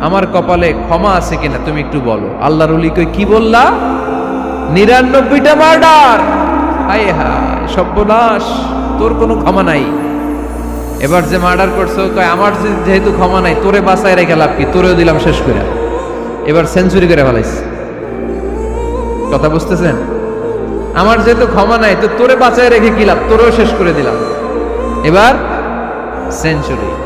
আমার কপালে ক্ষমা আছে কিনা তুমি একটু বলো। আল্লাহর অলি কই, কি বললা? নিরানব্বইটা মার্ডার! হায় হায়, সর্বনাশ, তোর কোনো ক্ষমা নাই। এবার যে মার্ডার করছ কয়, আমার যেহেতু ক্ষমা নাই, তোরে বাঁচায় রেখে লাভ কি? তোরেও দিলাম শেষ করে এবার সেঞ্চুরি করে ফেলাইছে। কথা বুঝতেছেন? আমার যেহেতু ক্ষমা নাই, তো তোরে বাঁচায় রেখে কি লাভ? তোরেও শেষ করে দিলাম। এবার সেঞ্চুরি।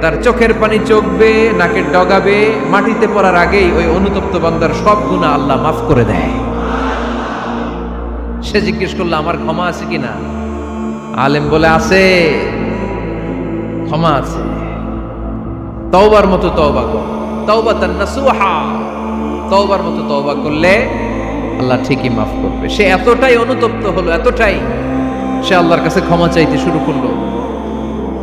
তার চোখের পানি চোখবে নাকের ডগাবে, মাটিতে পড়ার আগেই ওই অনুতপ্ত বান্দার সব গুণা আল্লাহ মাফ করে দেয়। সে জিজ্ঞেস করল, আমার ক্ষমা আছে কিনা? আলেম বলে, আছে। ক্ষমা আছে। তওবার মতো তওবা কর। তওবা তার নাসুহা তওবার মতো তওবা করলে আল্লাহ ঠিকই মাফ করবে। সে এতটাই অনুতপ্ত হলো, এতটাই সে আল্লাহর কাছে ক্ষমা চাইতে শুরু করল।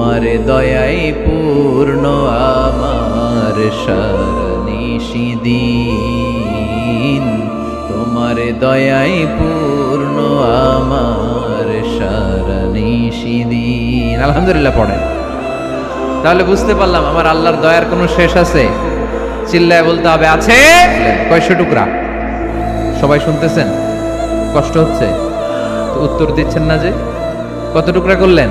তোমার দয়াই পূর্ণ আমার সরনিশিদিন তোমার দয়াই পূর্ণ আমার সরনিশিদিন আলহামদুলিল্লাহ পড়েন তাহলে বুঝতে পারলাম আমার আল্লাহর দয়ার কোনো শেষ আছে? চিল্লায় বলতে হবে, আছে? কয়শো টুকরা? সবাই শুনতেছেন? কষ্ট হচ্ছে? উত্তর দিচ্ছেন না যে? কত টুকরা করলেন?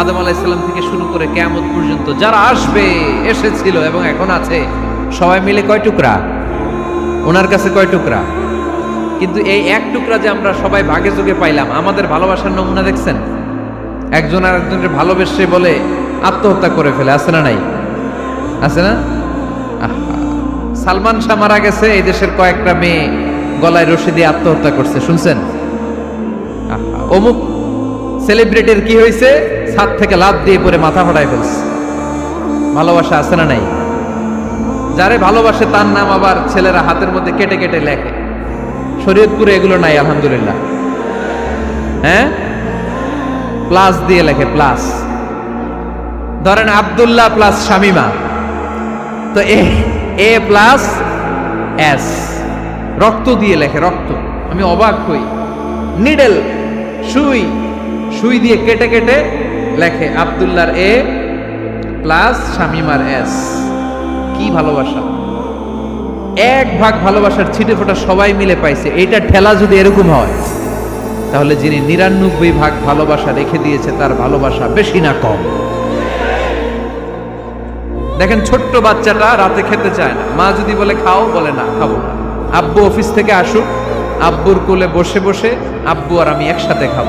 আদম আলাইসাল্লাম থেকে শুরু করে কেমন পর্যন্ত যারা আসবে, এসেছিল এবং এখন আছে। সবাই মিলে কয় টুকরা? ওনার কাছে কয় টুকরা? কিন্তু এই এক টুকরা যে আমরা সবাই ভাগে যোগে পাইলাম, আমাদের ভালোবাসার নমুনা দেখছেন? একজন আর একজনের ভালোবেসে বলে আত্মহত্যা করে ফেলে, আছে না নাই? আছে না? সালমান শাহ মারা গেছে, এই দেশের কয়েকটা মেয়ে গলায় রশি দিয়ে আত্মহত্যা করছে, শুনছেন? অমুক সেলিব্রিটির কি হয়েছে ছাদ থেকে লাভ দিয়ে পরে মাথা ফাটায় ফেলছে। ভালোবাসা আছে না নাই? যারে ভালোবাসে তার নাম আবার ছেলেরা হাতের মধ্যে কেটে কেটে লেখে। শরীয়তপুরে এগুলো নাই, আলহামদুলিল্লাহ। হ্যাঁ? প্লাস দিয়ে লেখে, প্লাস। ধরেন আবদুল্লাহ প্লাস শামিমা। তো এ এ প্লাস এস। রক্ত দিয়ে লেখে, রক্ত। আমি অবাক হই। নিডেল, সুই। সুই দিয়ে কেটে কেটে লেখে আব্দুল্লাহর এ প্লাস শামিমার এস। কি ভালোবাসা। এক ভাগ ভালোবাসার ছিটে ফোটা সবাই মিলে পাইছে। এইটা ঠেলা যদি এরকম হয়, তাহলে যিনি নিরানব্বই ভাগ ভালোবাসা রেখে দিয়েছে, তার ভালোবাসা বেশি না কম। দেখেন, ছোট্ট বাচ্চাটা রাতে খেতে চায় না। মা যদি বলে, খাও, বলে, না, খাব না। আব্বু অফিস থেকে আসুক, আব্বুর কোলে বসে বসে আব্বু আর আমি একসাথে খাব।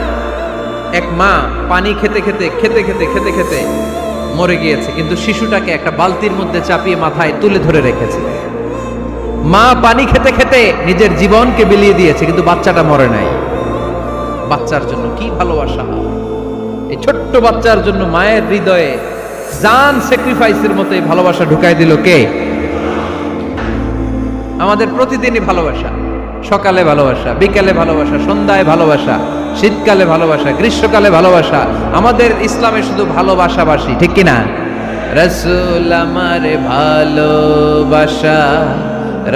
এক মা পানি খেতে খেতে খেতে খেতে খেতে খেতে মরে গিয়েছে। কিন্তু শিশুটাকে একটা বালতির মধ্যে চাপিয়ে মাথায় তুলে ধরে রেখেছে। মা পানি খেতে খেতে নিজের জীবনকে বিলিয়ে দিয়েছে, কিন্তু বাচ্চাটা মরে নাই। বাচ্চার জন্য কি ভালোবাসা? এই ছোট্ট বাচ্চার জন্য মায়ের হৃদয়ে জান স্যাক্রিফাইসের মতো এই ভালোবাসা ঢুকাই দিল কে? আমাদের প্রতিদিনই ভালোবাসা। সকালে ভালোবাসা, বিকালে ভালোবাসা, সন্ধ্যায় ভালোবাসা, শীতকালে ভালোবাসা, গ্রীষ্মকালে ভালোবাসা, আমাদের ইসলামে শুধু ভালোবাসাবাসী, ঠিক কিনা? রসুল আমার ভালোবাসা,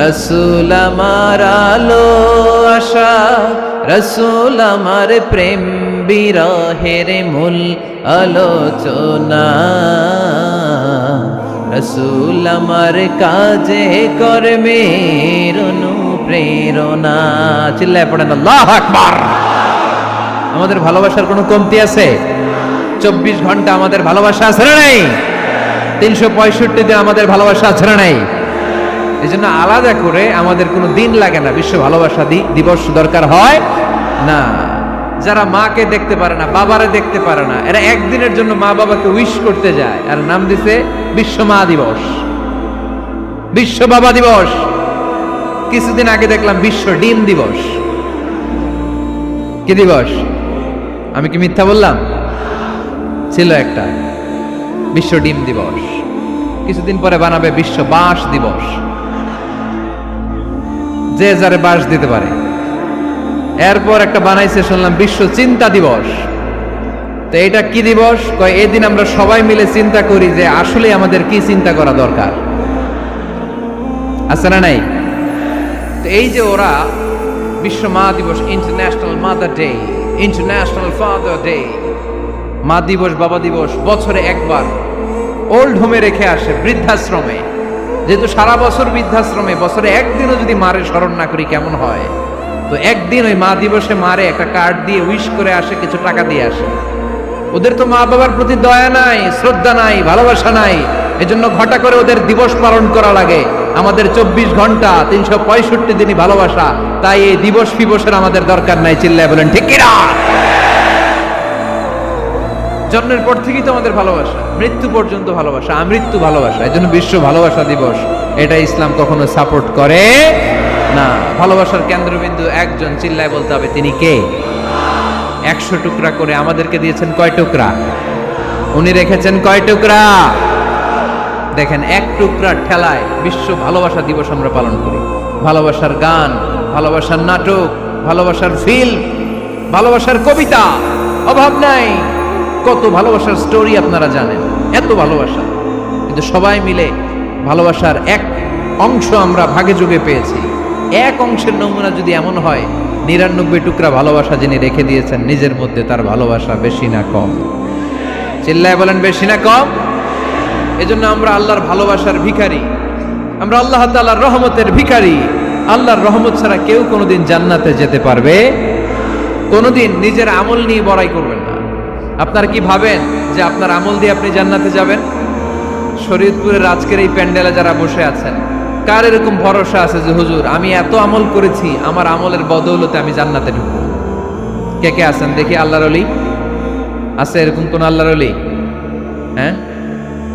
রসুল আমার আলো আশা, রসুল আমার প্রেম বিরহের মূল আলোচনা। রসুল আমার কাজে কর্মের অনুপ্রেরণা চিল্লায় পড়েন, আল্লাহ আকবার। আমাদের ভালোবাসার কোনো কমতি আছে? চব্বিশ ঘণ্টা আমাদের ভালোবাসা আছে না নাই? তিনশো পঁয়ষট্টি দিন আমাদের ভালোবাসা আছে না নাই? এই জন্য আলাদা করে আমাদের কোনো দিন লাগে না, বিশ্ব ভালোবাসা দিবস দরকার হয় না। যারা মাকে দেখতে পারে না, বাবারে দেখতে পারে না, এরা একদিনের জন্য মা বাবাকে উইশ করতে যায়। আর নাম দিছে বিশ্ব মা দিবস। বিশ্ব বাবা দিবস। কিছুদিন আগে দেখলাম বিশ্ব ডিম দিবস। কি দিবস? আমি কি মিথ্যা বললাম? ছিল একটা। বিশ্ব ডিম দিবস। কিছুদিন পরে বানাবে বিশ্ব বাঁশ দিবস। যে যারে বাঁশ দিতে পারে। এরপর একটা বানাইছে, শুনলাম বিশ্ব চিন্তা দিবস। তো এটা কি দিবস? কয় এই দিন আমরা সবাই মিলে চিন্তা করি যে আসলে আমাদের কি চিন্তা করা দরকার। আছে না নাই? তো এই যে ওরা বিশ্ব মা দিবস international mother day international father day মা দিবস, বাবা দিবস, বছরে একবার ওল্ড হোমে রেখে আসে বৃদ্ধাশ্রমে। যেহেতু সারা বছর বৃদ্ধাশ্রমে, বছরে একদিনও যদি মারে, স্মরণ না করি কেমন হয়? তো একদিন ওই মা দিবসে মারে, একটা কার্ড দিয়ে উইশ করে আসে, কিছু টাকা দিয়ে আসে। ওদের তো মা বাবার প্রতি দয়া নাই, শ্রদ্ধা নাই, ভালোবাসা নাই। এজন্য ঘটা করে ওদের দিবস পালন করা লাগে। আমাদের চব্বিশ ঘণ্টা, তিনশো পঁয়ষট্টি দিনই ভালোবাসা। তাই এই দিবস ফিবসের আমাদের দরকার নাই, চিল্লায় বলেন, ঠিক কিনা? জন্মের পর থেকেই তো আমাদের ভালোবাসা। মৃত্যু পর্যন্ত ভালোবাসা, আমৃত্যু ভালোবাসা এই জন্য বিশ্ব ভালোবাসা দিবস। এটা ইসলাম কখনো সাপোর্ট করে না। ভালোবাসার কেন্দ্রবিন্দু একজন, চিল্লায় বলতে হবে, তিনি কে? একশো টুকরা করে আমাদেরকে দিয়েছেন কয় টুকরা? উনি রেখেছেন কয় টুকরা? দেখেন, এক টুকরা ঠেলায় বিশ্ব ভালোবাসা দিবস আমরা পালন করি। ভালোবাসার গান, ভালোবাসার নাটক, ভালোবাসার ফিল্ম ভালোবাসার কবিতা, অভাব নাই। কত ভালোবাসার স্টোরি আপনারা জানেন, এত ভালোবাসা। কিন্তু সবাই মিলে ভালোবাসার এক অংশ আমরা ভাগে যোগে পেয়েছি। এক অংশের নমুনা যদি এমন হয়, নিরানব্বই টুকরা ভালোবাসা যিনি রেখে দিয়েছেন, নিজের মধ্যে তার ভালোবাসা বেশি না কম। চিল্লায় বলেন, বেশি না কম? এজন্য আমরা আল্লাহর ভালোবাসার ভিখারি। আমরা আল্লাহ তাআলার রহমতের ভিখারি। আল্লাহর রহমত ছাড়া কেউ কোনোদিন জান্নাতে যেতে পারবে, কোনোদিন নিজের আমল নিয়ে বড়াই করবেন না। আপনার কি ভাবেন যে আপনার আমল দিয়ে আপনি জান্নাতে যাবেন? শরীয়তপুরের আজকের এই প্যান্ডেলে যারা বসে আছেন, কার এরকম ভরসা আছে যে, হুজুর, আমি এত আমল করেছি, আমার আমলের বদৌলতে আমি জান্নাতে ঢুকবো কে কে আছেন? দেখি আল্লাহর অলি আছে এরকম কোন আল্লাহর অলি হ্যাঁ?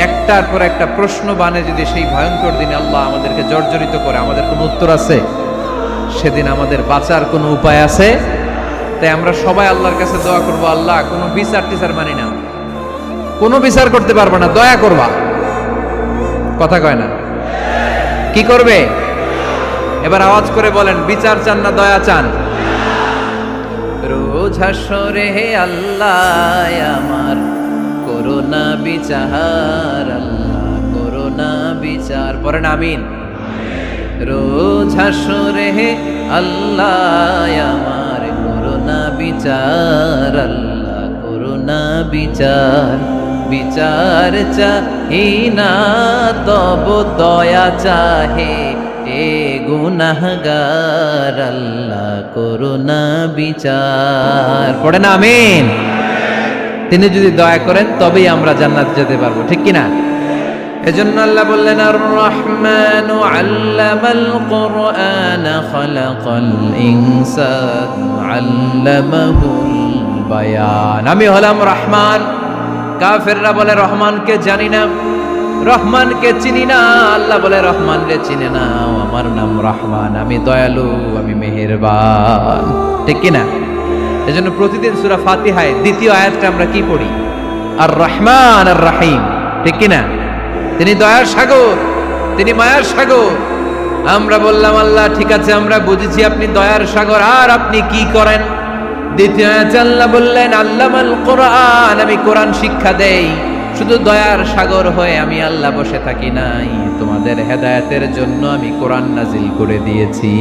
একটার পর একটা প্রশ্ন বানে যদি সেই ভয়ঙ্কর দিনে আল্লাহ আমাদেরকে জর্জরিত করে, আমাদের কোনো উত্তর আছে? সেদিন আমাদের বাঁচার কোনো উপায় আছে? তাই আমরা সবাই আল্লাহর কাছে দোয়া করব, আল্লাহ, কোনো বিচার টিচার মানি না। কোনো বিচার করতে পারবে না, দয়া করবা। কথা কয় না? কি করবে? এবার আওয়াজ করে বলেন, বিচার চান না, দয়া চান? রোজ হাসরে আল্লাহ, আমার করোনা বিচার, আল্লাহ করোনা বিচার। পরেন আমিন। রোজ হাসরে আল্লাহ, আমার করোনা বিচার, আল্লাহ করোনা বিচার। বিচার চাহি না, তব দয়া চাহে এ গুনাহগার, আল্লাহ করোনা বিচার। পড়ে না আমিন। তিনি যদি দয়া করেন, তবেই আমরা জান্নাত যেতে পারব। ঠিক কিনা? এজন্য আল্লাহ বললেন আর রহমান আল্লামাল কোরআন খালাকাল ইনসান আল্লামাহুল বায়ান। আমি হলাম রহমান। কাফেররা বলে, রহমানকে জানি না, রহমানকে চিনি না। আল্লাহ বলে রহমান রে চিনে না আমার নাম রহমান। আমি দয়ালু, আমি মেহেরবান। ঠিক কিনা? এজন্য প্রতিদিন সুরা ফাতিহায় দ্বিতীয় আয়াতটা আমরা কি পড়ি? আর রহমান আর রাহিম। ঠিক কিনা? তিনি দয়ার সাগর, তিনি মায়ার সাগর। আমরা বললাম, আল্লাহ, ঠিক আছে, আমরা বুঝেছি আপনি দয়ার সাগর, আর আপনি কি করেন? দ্বিতীয় আয়াতে আল্লাহ বললেন, আল্লামাল কোরআন, আমি কোরআন শিক্ষা দেই। শুধু দয়ার সাগর হয়ে আমি আল্লাহ বসে থাকি নাই। তোমাদের হেদায়েতের জন্য আমি কোরআন নাজিল করে দিয়েছি।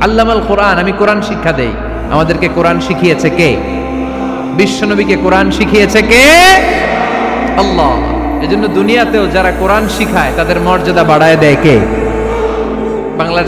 আল্লামাল কোরআন, আমি কোরআন শিক্ষা দেই। আমাদেরকে কোরআন শিখিয়েছে কে? বিশ্বনবীকে কোরআন শিখিয়েছে কে? আল্লাহ। জন্য দুনিয়াতেও যারা কোরআন শিখায়, তাদের মর্যাদা বাড়ায় দেয় কে? বাংলার